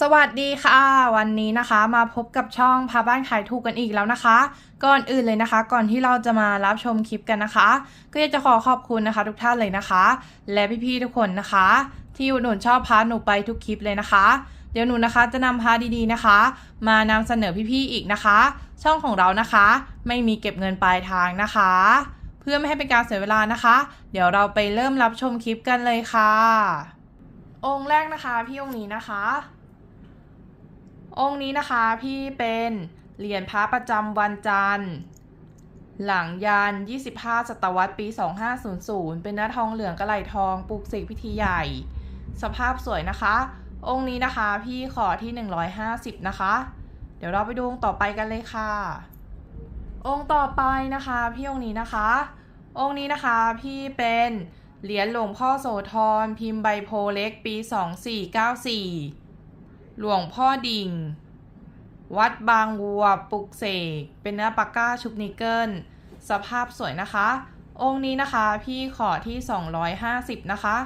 สวัสดีค่ะ วันนี้นะคะมาพบกับช่องพาบ้านขายถูกกันอีกแล้วนะคะ ก่อนอื่นเลยนะคะ ก่อนที่เราจะมารับชมคลิปกันนะคะ ก็อยากจะขอขอบคุณนะคะ ทุกท่านเลยนะคะ และพี่ๆทุกคนนะคะ ที่อุดหนุนชอบพาหนูไปทุกคลิปเลยนะคะ เดี๋ยวหนูนะคะจะนำพาดีๆนะคะ มานำเสนอพี่ๆอีกนะคะ ช่องของเรานะคะ ไม่มีเก็บเงินปลายทางนะคะ เพื่อไม่ให้เป็นการเสียเวลานะคะ เดี๋ยวเราไปเริ่มรับชมคลิปกันเลยค่ะ องค์แรกนะคะ พี่องค์นี้นะคะ องค์นี้นะคะพี่เป็นเหรียญพระประจำวันจันทร์ หลังยาน 25 ศตวรรษปี 2500 เป็นเนื้อทองเหลืองกระไหลทองปลูกเสกพิธีใหญ่ สภาพสวยนะคะ องค์นี้นะคะพี่ขอที่ 150 นะคะ เดี๋ยวเราไปดูองค์ต่อไปกันเลยค่ะ องค์ต่อไปนะคะพี่องค์นี้นะคะ องค์นี้นะคะพี่เป็นเหรียญหลวงพ่อโสธรพิมพ์ใบโพเล็กปี 2494 หลวงพ่อดิ่ง วัดบางวัวปลุกเสก เป็นเนื้อปากก้าชุบนิกเกิล สภาพสวยนะคะ องค์นี้นะคะพี่ขอที่ 250 นะคะ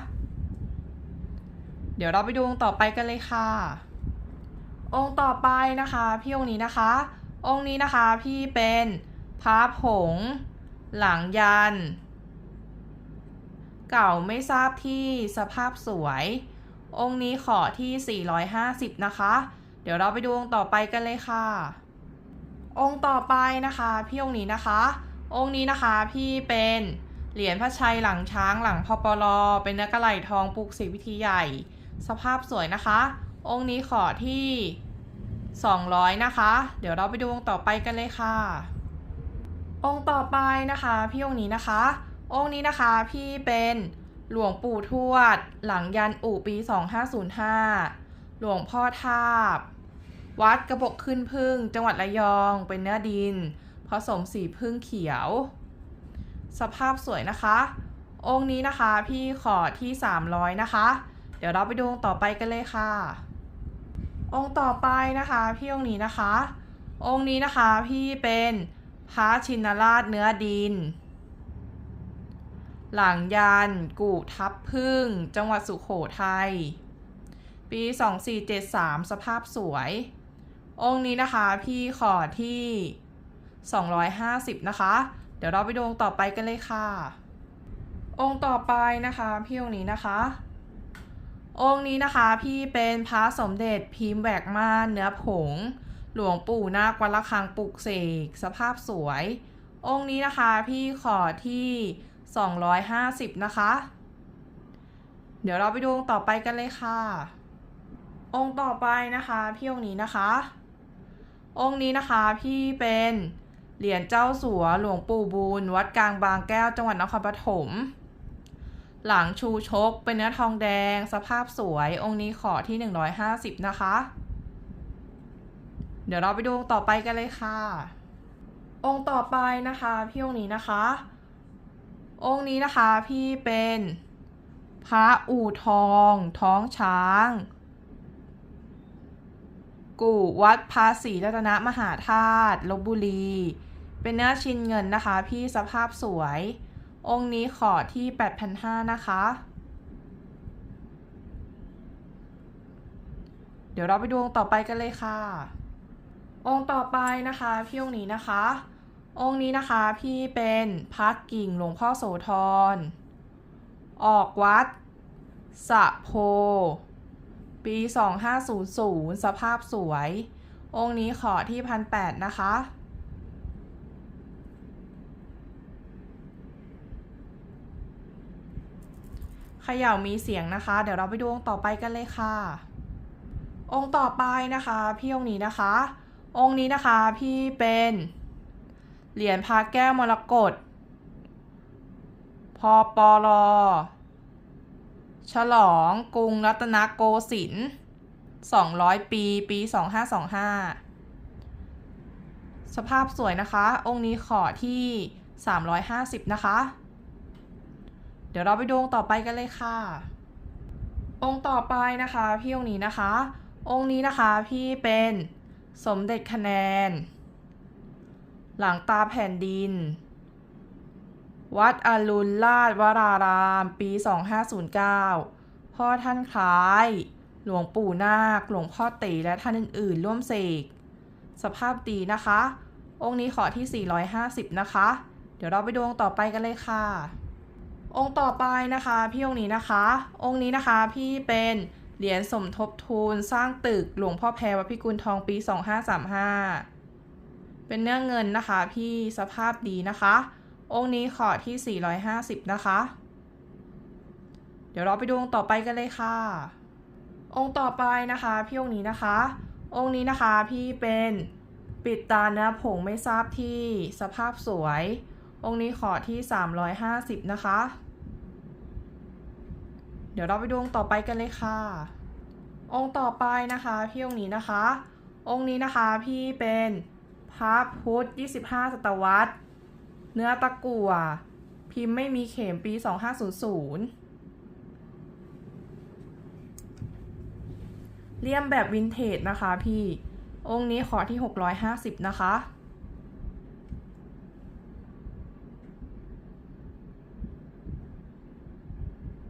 เดี๋ยวเราไปดูองค์ต่อไปกันเลยค่ะ องค์ต่อไปนะคะ พี่องค์นี้นะคะ องค์นี้นะคะพี่เป็นพระผง หลังยัน เก่าไม่ทราบที่สภาพสวย องค์นี้ขอที่ 450 นะคะ เดี๋ยวเราไปดูองค์ต่อไปกันเลยค่ะ องค์ต่อไปนะคะ พี่องค์นี้นะคะ องค์นี้นะคะพี่เป็นเหรียญพระชัยหลังช้างหลังพปลเป็นเนื้อกระไหลทองปลูกศิวิธีใหญ่ สภาพสวยนะคะ องค์นี้ขอที่ 200 นะคะ เดี๋ยวเราไปดูองค์ต่อไปกันเลยค่ะ องค์ต่อไปนะคะ พี่องค์นี้นะคะ องค์นี้นะคะพี่เป็น หลวงปู่ทวด หลังยันอู่ปี 2505 หลวงพ่อทาบ วัดกระบอกขึ้นพึ่ง จังหวัดระยอง เป็นเนื้อดิน ผสมสีพึ่งเขียว สภาพสวยนะคะ องค์นี้นะคะพี่ขอที่ 300 นะคะ เดี๋ยวเราไปดูองค์ต่อไปกันเลยค่ะ องค์ต่อไปนะคะพี่องค์นี้นะคะ องค์นี้นะคะพี่เป็นพระชินราชเนื้อดิน หลังยันกู่ทับพึ่ง จังหวัดสุขโขทัย ปี 2473 สภาพสวย องค์นี้นะคะพี่ขอที่ 250 นะคะ เดี๋ยวเราไปดูองค์ต่อไปกันเลยค่ะ องค์ต่อไปนะคะพี่องค์นี้นะคะ องค์นี้นะคะพี่เป็นพระสมเด็จพิมพ์แหวกม่านเนื้อผง หลวงปู่นาควัดละคังปลุกเสก สภาพสวย องค์นี้นะคะพี่ขอที่ 250 นะคะ เดี๋ยวเราไปดูองค์ต่อไปกันเลยค่ะ องค์ต่อไปนะคะพี่องค์นี้นะคะ องค์นี้นะคะพี่เป็นเหรียญเจ้าสัวหลวงปู่บูลวัดกลางบางแก้วจังหวัดนครปฐมหลังชูชกเป็นเนื้อทองแดงสภาพสวยองค์นี้ขอที่ 150 นะคะ เดี๋ยวเราไปดูองค์ต่อไปกันเลยค่ะ องค์ต่อไปนะคะ พี่องค์นี้นะคะ องค์นี้นะคะพี่เป็นพระอู่ทอง ท้องช้าง กู่วัดภาษีรัตนมหาธาตุลบบุรี เป็นเนื้อชินเงินนะคะ พี่สภาพสวย องค์นี้ขอที่ 8,500 นะคะ เดี๋ยวเราไปดูองค์ต่อไปกันเลยค่ะ องค์ต่อไปนะคะ พี่องค์นี้นะคะ องค์นี้นะคะพี่เป็นพักกิ่งหลวงพ่อโสธร ออกวัดสะโพ ปี 2500 สภาพสวย องค์นี้ขอที่พันแปดนะคะ ขย่ามีเสียงนะคะ เดี๋ยวเราไปดูองค์ต่อไปกันเลยค่ะ องค์ต่อไปนะคะ พี่องค์นี้นะคะ องค์นี้นะคะพี่เป็น เหรียญพระแก้วมรกตพอปอลอฉลองกรุงรัตนโกสินทร์200 ปี ปี 2525 สภาพสวยนะคะ องค์นี้ขอที่ 350 นะคะ เดี๋ยวเราไปดูองค์ต่อไปกันเลยค่ะ องค์ต่อไปนะคะ พี่องค์นี้นะคะ องค์นี้นะคะพี่เป็นสมเด็จคะแนน หลังตาแผ่นดิน วัดอรุณราชวราราม ปี 2509 พ่อท่านคล้าย หลวงปู่นาค หลวงพ่อตีและท่านอื่น ๆ ร่วมเสก สภาพดีนะคะ องค์นี้ขอที่ 450 นะคะ เดี๋ยวเราไปดูองค์ต่อไปกันเลยค่ะ องค์ต่อไปนะคะพี่องค์นี้นะคะ องค์นี้นะคะพี่เป็นเหรียญสมทบทุนสร้างตึกหลวงพ่อแพรวัดพิกุลทองปี 2535 เป็นเนื้อเงินนะคะ พี่สภาพดีนะคะ องค์นี้ขอที่ 450 นะคะ เดี๋ยวเราไปดูองค์ต่อไปกันเลยค่ะ องค์ต่อไปนะคะ พี่องค์นี้นะคะ องค์นี้นะคะพี่เป็นปิดตาเนื้อผงไม่ทราบที่สภาพสวย องค์นี้ขอที่ 350 นะคะ เดี๋ยวเราไปดูองค์ต่อไปกันเลยค่ะ องค์ต่อไปนะคะ พี่องค์นี้นะคะ องค์นี้นะคะพี่เป็น พระพุทธ 25 ศตวรรษ เนื้อตะกั่ว พิมพ์ไม่มีเข็มปี 2500 เลี่ยมแบบวินเทจนะคะพี่ องค์นี้ขอที่ 650 นะคะ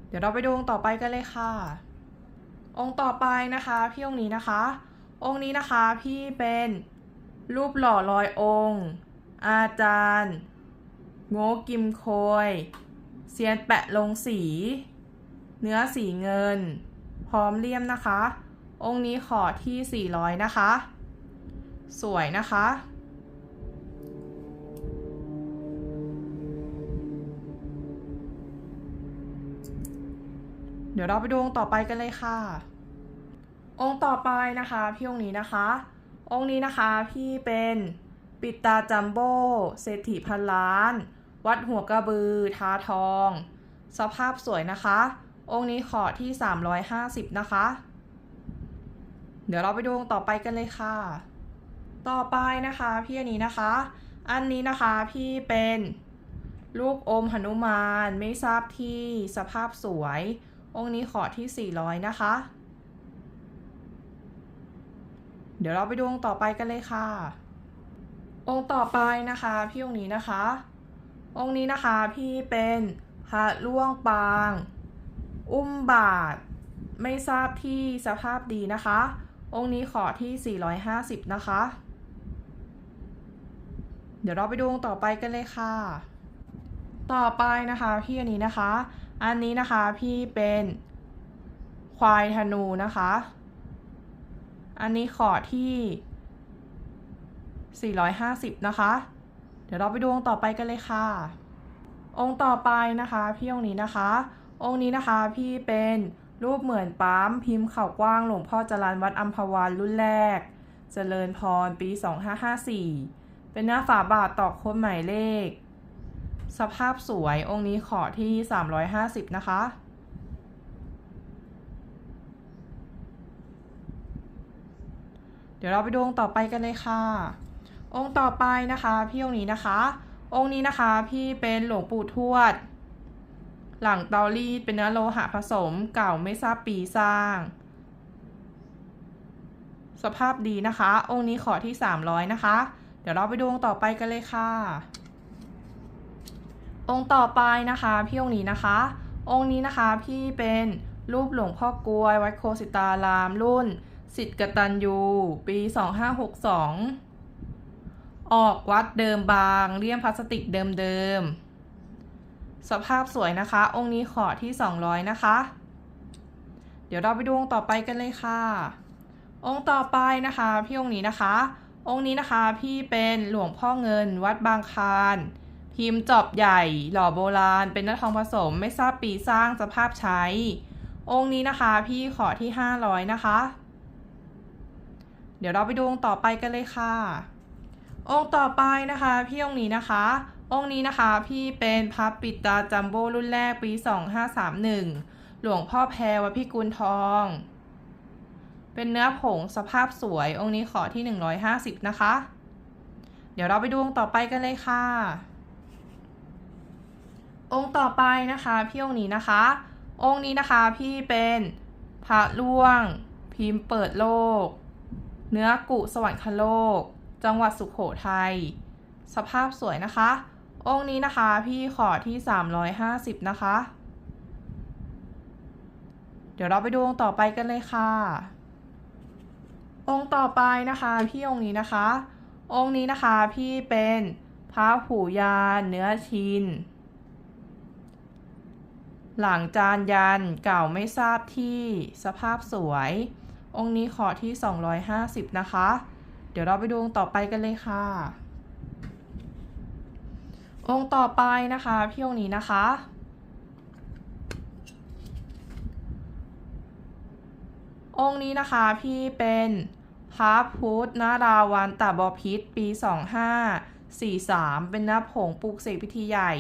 เดี๋ยวเราไปดูองค์ต่อไปกันเลยค่ะ องค์ต่อไปนะคะ พี่องค์นี้นะคะ องค์นี้นะคะพี่เป็น รูปหล่อลอยองค์ อาจารย์ โง่กิมโคย เซียนแปะลงสี เนื้อสีเงิน พร้อมเลี่ยมนะคะ องค์นี้ขอที่ 400 นะคะ สวยนะคะเดี๋ยวเราไปดูองค์ต่อไปกันเลยค่ะ องค์ต่อไปนะคะ พี่องค์นี้นะคะ องค์นี้นะคะพี่เป็นปิตาจัมโบ้เศรษฐีพันล้าน วัดหัวกระบือ ทาทอง สภาพสวยนะคะ องค์นี้ขอที่ 350 นะคะ เดี๋ยวเราไปดูองค์ต่อไปกันเลยค่ะ ต่อไปนะคะพี่อันนี้นะคะ อันนี้นะคะพี่เป็นลูกอมหนุมานไม่ทราบที่สภาพสวย องค์นี้ขอที่ 400 นะคะ เดี๋ยวเราไปดูองค์ต่อไปกันเลยค่ะ องค์ต่อไปนะคะพี่องค์นี้นะคะ องค์นี้นะคะพี่เป็นพระล่วงปาง อุ้มบาท ไม่ทราบที่สภาพดีนะคะ องค์นี้ขอที่ 450 นะคะ เดี๋ยวเราไปดูองค์ต่อไปกันเลยค่ะ ต่อไปนะคะพี่อันนี้นะคะ อันนี้นะคะพี่เป็นควายธนูนะคะ อันนี้ขอที่ 450 นะคะ เดี๋ยวเราไปดูองค์ต่อไปกันเลยค่ะ องค์ต่อไปนะคะ พี่องค์นี้นะคะ องค์นี้นะคะพี่เป็นรูปเหมือนปั๊มพิมพ์เข่ากว้างหลวงพ่อจรันวัดอัมพวันรุ่นแรก เจริญพรปี 2554 เป็นหน้าฝาบาทตอกโค้ดหมายเลข สภาพสวยองค์นี้ขอที่ 350 นะคะ ดี๋ยวเราไปดูองค์ต่อไปกันเลยค่ะ องค์ต่อไปนะคะพี่องค์นี้นะคะ องค์นี้นะคะพี่เป็นหลวงปู่ทวด หลังเตารีดเป็นเนื้อโลหะผสมเก่าไม่ทราบปีสร้าง สภาพดีนะคะ องค์นี้ขอที่ 300 นะคะ เดี๋ยวเราไปดูองค์ต่อไปกันเลยค่ะ องค์ต่อไปนะคะพี่องค์นี้นะคะ องค์นี้นะคะพี่เป็นรูปหลวงพ่อกลวยวัดโคสิตารามรุ่น สิทธิ์กตัญญูปี 2562 ออกวัดเดิมบางเลี่ยมพลาสติกเดิมๆสภาพสวยนะคะ องค์นี้ขอที่ 200 นะคะ เดี๋ยวเราไปดูองค์ต่อไปกันเลยค่ะ องค์ต่อไปนะคะ พี่องค์นี้นะคะ องค์นี้นะคะพี่เป็นหลวงพ่อเงินวัดบางคานพิมพ์จอบใหญ่หล่อโบราณ เป็นเนื้อทองผสมไม่ทราบปีสร้างสภาพใช้ องค์นี้นะคะ พี่ขอที่ 500 นะคะ ดี๋ยวเราไปดูองค์ต่อไปกันเลยค่ะ องค์ต่อไปนะคะ พี่องค์นี้นะคะ องค์นี้นะคะ พี่เป็นพระปิตาจัมโบ้รุ่นแรกปี 2531 หลวงพ่อแพรวัดพิกุลทอง เป็นเนื้อผงสภาพสวย องค์นี้ขอที่ 150 นะคะ เดี๋ยวเราไปดูองค์ต่อไปกันเลยค่ะ องค์ต่อไปนะคะ พี่องค์นี้นะคะ องค์นี้นะคะพี่เป็นพระล่วงพิมพ์เปิดโลก เนื้อกุสวรรคโลก จังหวัดสุขโขทัย สภาพสวยนะคะ องค์นี้นะคะพี่ขอที่ 350 นะคะ เดี๋ยวเราไปดูองค์ต่อไปกันเลยค่ะ องค์ต่อไปนะคะ พี่องค์นี้นะคะ องค์นี้นะคะพี่เป็นพระผูยานเนื้อชิน หลังจานยันเก่าไม่ทราบที่สภาพสวย องค์นี้ขอที่ 250 นะคะ เดี๋ยวเราไปดูองค์ต่อไปกันเลยค่ะ องค์ต่อไปนะคะพี่องค์นี้นะคะ องค์นี้นะคะพี่เป็นพระพุทธนาราวันตะบพิษปี 2543 เป็นนับผงปลูกเสกพิธีใหญ่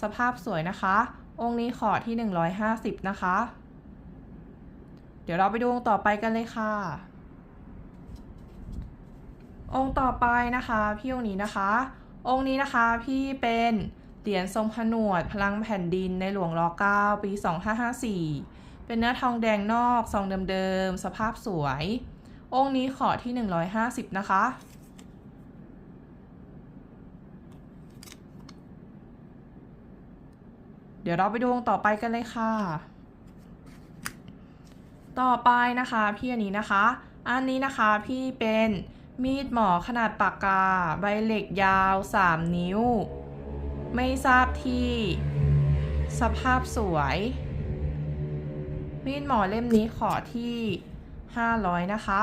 สภาพสวยนะคะ องค์นี้ขอที่ 150 นะคะ เดี๋ยวเราไปดูองค์ต่อไปกันเลยค่ะ องค์ต่อไปนะคะ พี่องค์นี้นะคะ องค์นี้นะคะพี่เป็นเหรียญทรงผนวดพลังแผ่นดินในหลวงร9ปี 2554 เป็นเนื้อทองแดงนอกซองเดิมๆสภาพสวย องค์นี้ขอที่ 150 นะคะเดี๋ยวเราไปดูองค์ต่อไปกันเลยค่ะ ต่อไปนะคะพี่อันนี้นะคะ อันนี้นะคะพี่เป็นมีดหมอขนาดปากกา ใบเหล็กยาว 3 นิ้ว ไม่ทราบที่ สภาพสวย มีดหมอเล่มนี้ขอที่ 500 นะคะ